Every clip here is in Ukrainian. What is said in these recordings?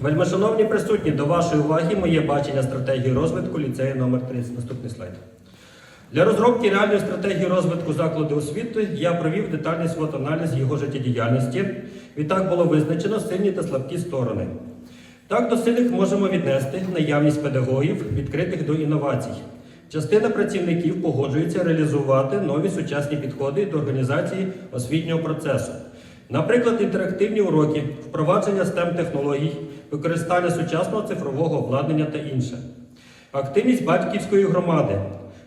Вельмишановні присутні, до вашої уваги моє бачення стратегії розвитку ліцею номер 30. Наступний слайд. Для розробки реальної стратегії розвитку закладу освіти я провів детальний свот-аналіз його життєдіяльності. Відтак було визначено сильні та слабкі сторони. Так, до сильних можемо віднести наявність педагогів, відкритих до інновацій. Частина працівників погоджується реалізувати нові сучасні підходи до організації освітнього процесу. Наприклад, інтерактивні уроки, впровадження STEM технологій, використання сучасного цифрового обладнання та інше. Активність батьківської громади.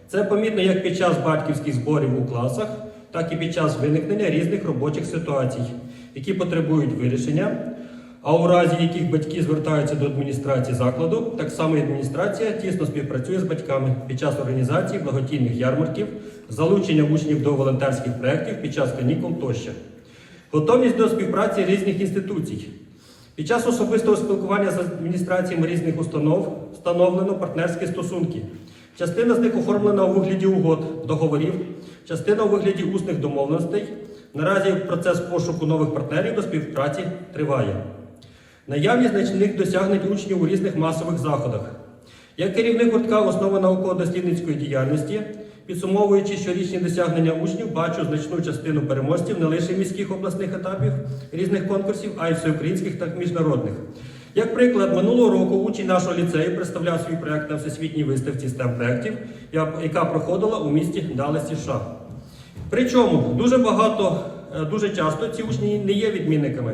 Це помітно як під час батьківських зборів у класах, так і під час виникнення різних робочих ситуацій, які потребують вирішення. А у разі яких батьки звертаються до адміністрації закладу, так само і адміністрація тісно співпрацює з батьками під час організації благодійних ярмарків, залучення учнів до волонтерських проєктів під час канікул тощо. Готовність до співпраці різних інституцій. Під час особистого спілкування з адміністраціями різних установ встановлено партнерські стосунки. Частина з них оформлена у вигляді угод, договорів, частина у вигляді усних домовленостей. Наразі процес пошуку нових партнерів до співпраці триває. Наявність значних досягнень учнів у різних масових заходах. Як керівник гуртка основи науково-дослідницької діяльності, підсумовуючи щорічні досягнення учнів, бачу значну частину переможців не лише міських обласних етапів різних конкурсів, а й всеукраїнських та міжнародних. Як приклад, минулого року учень нашого ліцею представляв свій проект на всесвітній виставці STEM проєктів, яка проходила у місті Даллас, США. Причому дуже багато, е, дуже часто ці учні не є відмінниками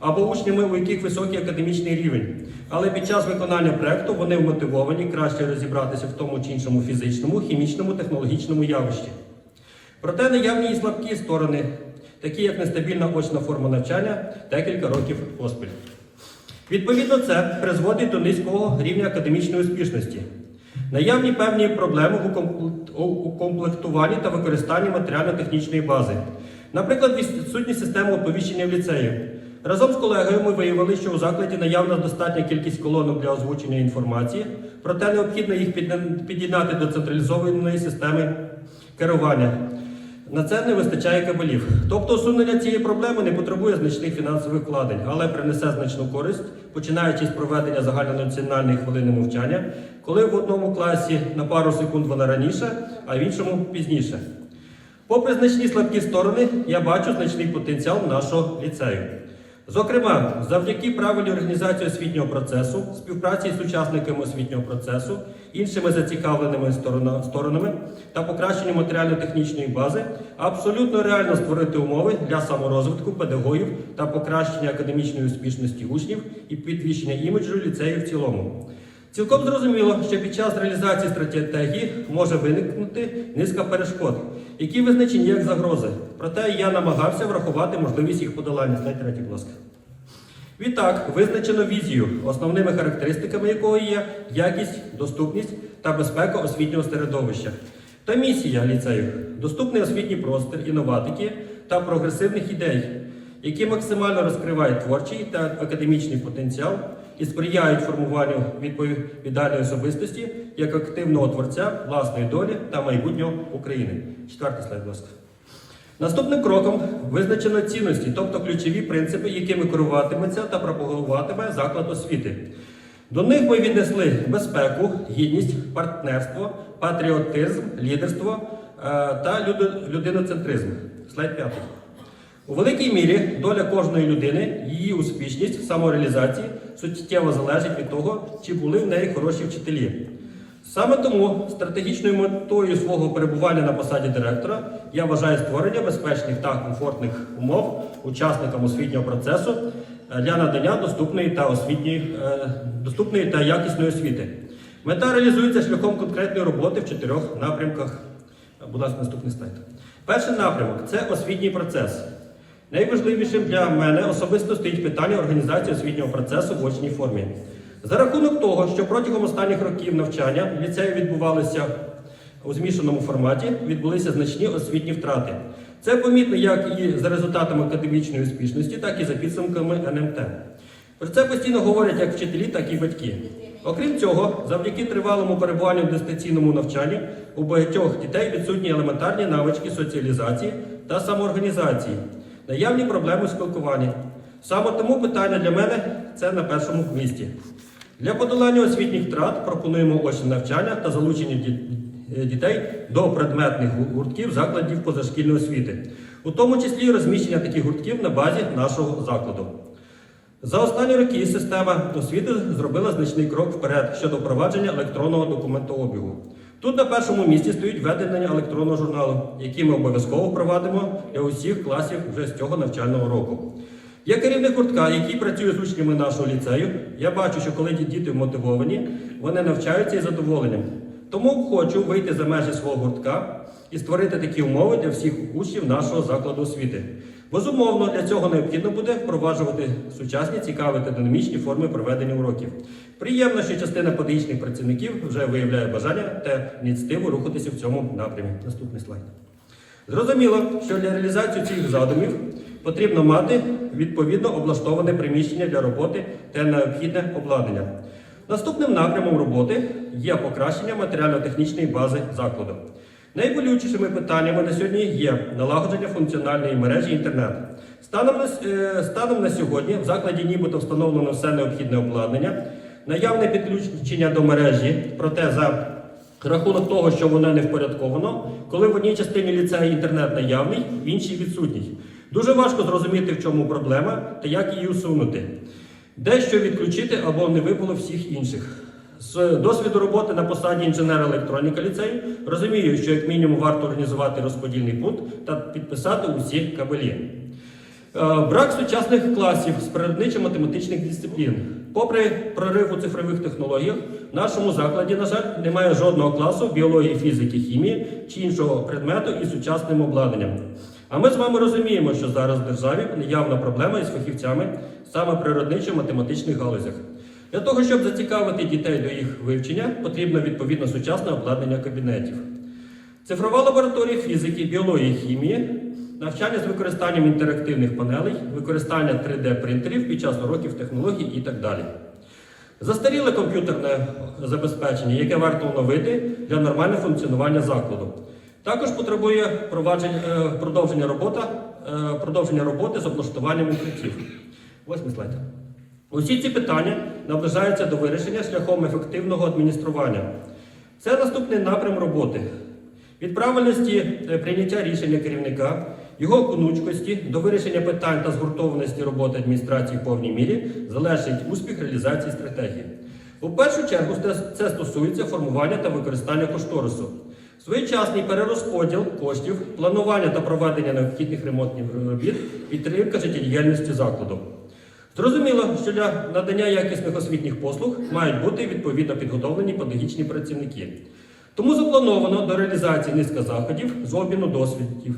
або учнями, у яких високий академічний рівень. Але під час виконання проекту вони вмотивовані краще розібратися в тому чи іншому фізичному, хімічному, технологічному явищі. Проте наявні і слабкі сторони, такі як нестабільна очна форма навчання декілька років поспіль. Відповідно, це призводить до низького рівня академічної успішності. Наявні певні проблеми у укомплектуванні та використанні матеріально-технічної бази. Наприклад, відсутні системи оповіщення в ліцею. Разом з колегою ми виявили, що у закладі наявна достатня кількість колонок для озвучення інформації, проте необхідно їх під'єднати до централізованої системи керування. На це не вистачає кабелів. Тобто усунення цієї проблеми не потребує значних фінансових вкладень, але принесе значну користь, починаючи з проведення загальнонаціональної хвилини мовчання, коли в одному класі на пару секунд вона раніше, а в іншому пізніше. Попри значні слабкі сторони, я бачу значний потенціал нашого ліцею. Зокрема, завдяки правильній організації освітнього процесу, співпраці з учасниками освітнього процесу, іншими зацікавленими сторонами та покращенню матеріально-технічної бази, абсолютно реально створити умови для саморозвитку педагогів та покращення академічної успішності учнів і підвищення іміджу ліцею в цілому. Цілком зрозуміло, що під час реалізації стратегії може виникнути низка перешкод, які визначені як загрози. Проте я намагався врахувати можливість їх подолання. Слайд третій, будь. Відтак, визначено візію, основними характеристиками якої є якість, доступність та безпека освітнього середовища. Та місія ліцею доступний освітній простір, інноватики та прогресивних ідей, які максимально розкривають творчий та академічний потенціал і сприяють формуванню відповідальної особистості як активного творця власної долі та майбутнього України. Четвертий слайд, будь ласка. Наступним кроком визначено цінності, тобто ключові принципи, якими керуватиметься та пропагуватиме заклад освіти. До них ми віднесли безпеку, гідність, партнерство, патріотизм, лідерство е, та люд- людиноцентризм. Слайд п'ятий. У великій мірі доля кожної людини, її успішність, самореалізації суттєво залежить від того, чи були в неї хороші вчителі. Саме тому стратегічною метою свого перебування на посаді директора я вважаю створення безпечних та комфортних умов учасникам освітнього процесу е, для надання доступної та освітньої, е, доступної та якісної освіти. Мета реалізується шляхом конкретної роботи в чотирьох напрямках. Будь ласка, наступний слайд. Перший напрямок це освітній процес. Найважливішим для мене особисто стоїть питання організації освітнього процесу в очній формі. За рахунок того, що протягом останніх років навчання ліцеї відбувалися у змішаному форматі, відбулися значні освітні втрати. Це помітно як і за результатами академічної успішності, так і за підсумками НМТ. Про це постійно говорять як вчителі, так і батьки. Окрім цього, завдяки тривалому перебуванню в дистанційному навчанні у багатьох дітей відсутні елементарні навички соціалізації та самоорганізації, наявні проблеми в спілкуванні. Саме тому питання для мене це на першому місці. Для подолання освітніх втрат пропонуємо очне навчання та залучення е, дітей до предметних гуртків закладів позашкільної освіти, у тому числі розміщення таких гуртків на базі нашого закладу. За останні роки система освіти зробила значний крок вперед щодо впровадження електронного документообігу. Тут на першому місці стоїть введення електронного журналу, який ми обов'язково впровадимо для усіх класів вже з цього навчального року. Я керівник гуртка, який працює з учнями нашого ліцею. Я бачу, що коли діти мотивовані, вони навчаються із задоволенням. Тому хочу вийти за межі свого гуртка і створити такі умови для всіх учнів нашого закладу освіти. Безумовно, для цього необхідно буде впроваджувати сучасні, цікаві та динамічні форми проведення уроків. Приємно, що частина педагогічних працівників вже виявляє бажання та ініціативу рухатися в цьому напрямі. Наступний слайд. Зрозуміло, що для реалізації цих задумів потрібно мати відповідно облаштоване приміщення для роботи та необхідне обладнання. Наступним напрямом роботи є покращення матеріально-технічної бази закладу. Найболючішими питаннями на сьогодні є налагодження функціональної мережі інтернет. Станом на, е, станом на сьогодні в закладі нібито встановлено все необхідне обладнання, наявне підключення до мережі, проте за рахунок того, що воно не впорядковано, коли в одній частині ліцею інтернет наявний, в іншій відсутній. Дуже важко зрозуміти, в чому проблема та як її усунути. Дещо відключити або не випало всіх інших. З досвіду роботи на посаді інженера електроніка ліцею розумію, що як мінімум варто організувати розподільний пункт та підписати усі кабелі. Е, Брак сучасних класів з природничо-математичних дисциплін. Попри прорив у цифрових технологіях, в нашому закладі, на жаль, немає жодного класу біології, фізики, хімії чи іншого предмету із сучасним обладнанням. А ми з вами розуміємо, що зараз в державі наявна проблема із фахівцями саме природничо-математичних галузях. Для того, щоб зацікавити дітей до їх вивчення, потрібно відповідно сучасне обладнання кабінетів. Цифрова лабораторія фізики, біології, хімії, навчання з використанням інтерактивних панелей, використання 3D-принтерів під час уроків технологій і так далі. Застаріле комп'ютерне забезпечення, яке варто оновити для нормального функціонування закладу. Також потребує е, продовження, робота, е, продовження роботи з облаштуванням укриттів. Восьмий слайд. Усі ці питання наближаються до вирішення шляхом ефективного адміністрування. Це наступний напрям роботи. Від правильності е, прийняття рішення керівника, його гнучкості до вирішення питань та згуртованості роботи адміністрації в повній мірі залежить успіх реалізації стратегії. У першу чергу це стосується формування та використання кошторису. Своєчасний перерозподіл коштів, планування та проведення необхідних ремонтних робіт, підтримка життєдіяльності закладу. Зрозуміло, що для надання якісних освітніх послуг мають бути відповідно підготовлені педагогічні працівники. Тому заплановано до реалізації низка заходів з обміну досвідів,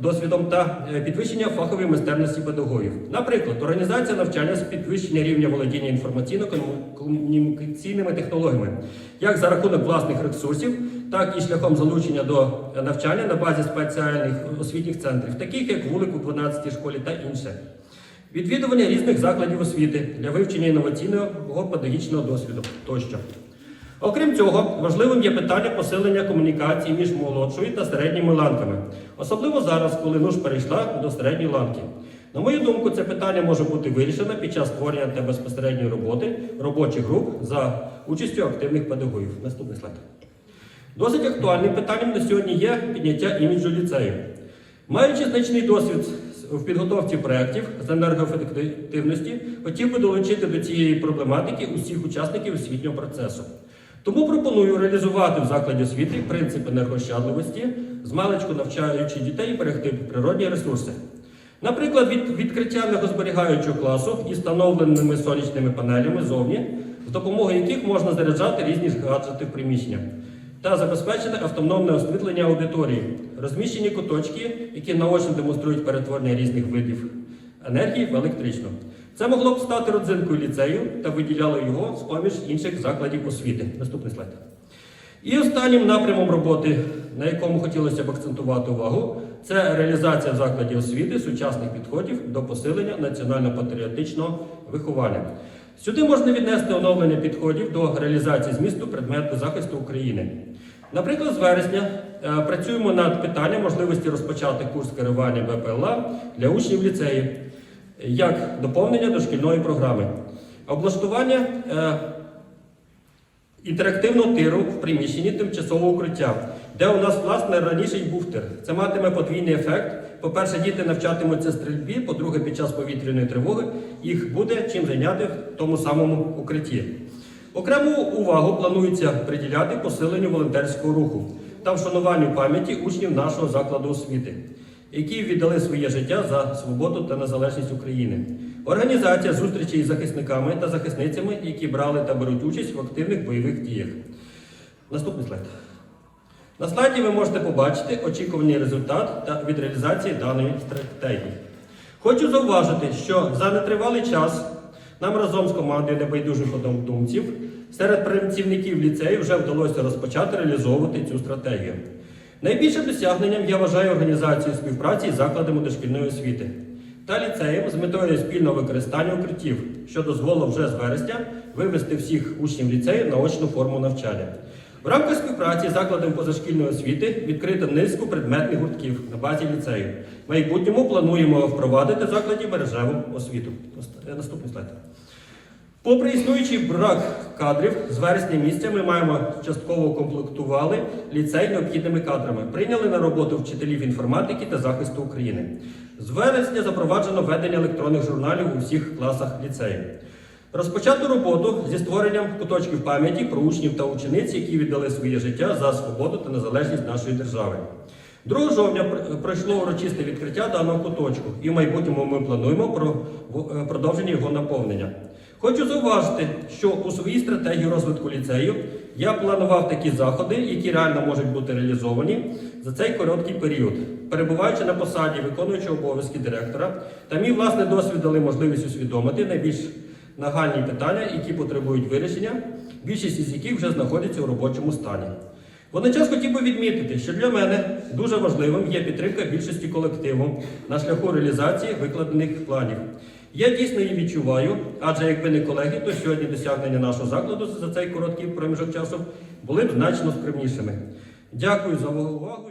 досвідом та е, підвищення фахової майстерності педагогів. Наприклад, організація навчання з підвищення рівня володіння інформаційно-комунікаційними технологіями, як за рахунок власних ресурсів, так і шляхом залучення до навчання на базі спеціальних освітніх центрів, таких як вулик у 12 й школі та інше. Відвідування різних закладів освіти для вивчення інноваційного педагогічного досвіду тощо. Окрім цього, важливим є питання посилення комунікації між молодшою та середніми ланками, особливо зараз, коли НУШ перейшла до середньої ланки. На мою думку, це питання може бути вирішено під час створення та безпосередньої роботи робочих груп за участю активних педагогів. Наступний слайд. Досить актуальним питанням на сьогодні є підняття іміджу ліцею. Маючи значний досвід в підготовці проєктів з енергоефективності, хотів би долучити до цієї проблематики усіх учасників освітнього процесу. Тому пропоную реалізувати в закладі освіти принцип енергощадливості, змалечку навчаючи дітей берегти природні ресурси. Наприклад, від відкриття енергозберігаючого класу із встановленими сонячними панелями зовні, з допомогою яких можна заряджати різні гаджети в приміщення, та забезпечити автономне освітлення аудиторії, розміщені куточки, які наочно демонструють перетворення різних видів енергії в електричну. Це могло б стати родзинкою ліцею та виділяло його з поміж інших закладів освіти. Наступний слайд. І останнім напрямом роботи, на якому хотілося б акцентувати увагу, це реалізація в закладі освіти сучасних підходів до посилення національно-патріотичного виховання. Сюди можна віднести оновлення підходів до реалізації змісту предмету захисту України. Наприклад, з вересня е, працюємо над питанням можливості розпочати курс керування БПЛА для учнів ліцеїв як доповнення до шкільної програми. Облаштування інтерактивного тиру в приміщенні тимчасового укриття, де у нас, власне, раніше й був тир. Це матиме подвійний ефект. По-перше, діти навчатимуться стрільбі, по-друге, під час повітряної тривоги їх буде чим зайняти в тому самому укритті. Окрему увагу планується приділяти посиленню волонтерського руху та вшануванню пам'яті учнів нашого закладу освіти, які віддали своє життя за свободу та незалежність України. Організація зустрічей з захисниками та захисницями, які брали та беруть участь в активних бойових діях. Наступний слайд. На слайді ви можете побачити очікуваний результат та від реалізації даної стратегії. Хочу зауважити, що за нетривалий час нам разом з командою небайдужих однодумців серед працівників ліцею вже вдалося розпочати реалізовувати цю стратегію. Найбільшим досягненням я вважаю організацію співпраці з закладами дошкільної освіти та ліцеєм з метою спільного використання укриттів, що дозволило вже з вересня вивести всіх учнів ліцею на очну форму навчання. В рамках співпраці з закладом позашкільної освіти відкрито низку предметних гуртків на базі ліцею. В майбутньому плануємо впровадити в закладі мережеву освіту. Наступний слайд. Попри існуючий брак кадрів, з вересня місяця ми маємо частково комплектували ліцей необхідними кадрами. Прийняли на роботу вчителів інформатики та захисту України. З вересня запроваджено ведення електронних журналів у всіх класах ліцею. Розпочато роботу зі створенням куточків пам'яті про учнів та учениць, які віддали своє життя за свободу та незалежність нашої держави. 2 жовтня пройшло урочисте відкриття даного куточку, і в майбутньому ми плануємо про продовження його наповнення. Хочу зауважити, що у своїй стратегії розвитку ліцею я планував такі заходи, які реально можуть бути реалізовані за цей короткий період. Перебуваючи на посаді виконуючого обов'язки директора, та мій власний досвід дали можливість усвідомити найбільш нагальні питання, які потребують вирішення, більшість із яких вже знаходяться у робочому стані. Водночас хотів би відмітити, що для мене дуже важливим є підтримка більшості колективу на шляху реалізації викладених планів. Я дійсно її відчуваю, адже якби не колеги, то сьогодні досягнення нашого закладу за цей короткий проміжок часу були б значно скромнішими. Дякую за увагу.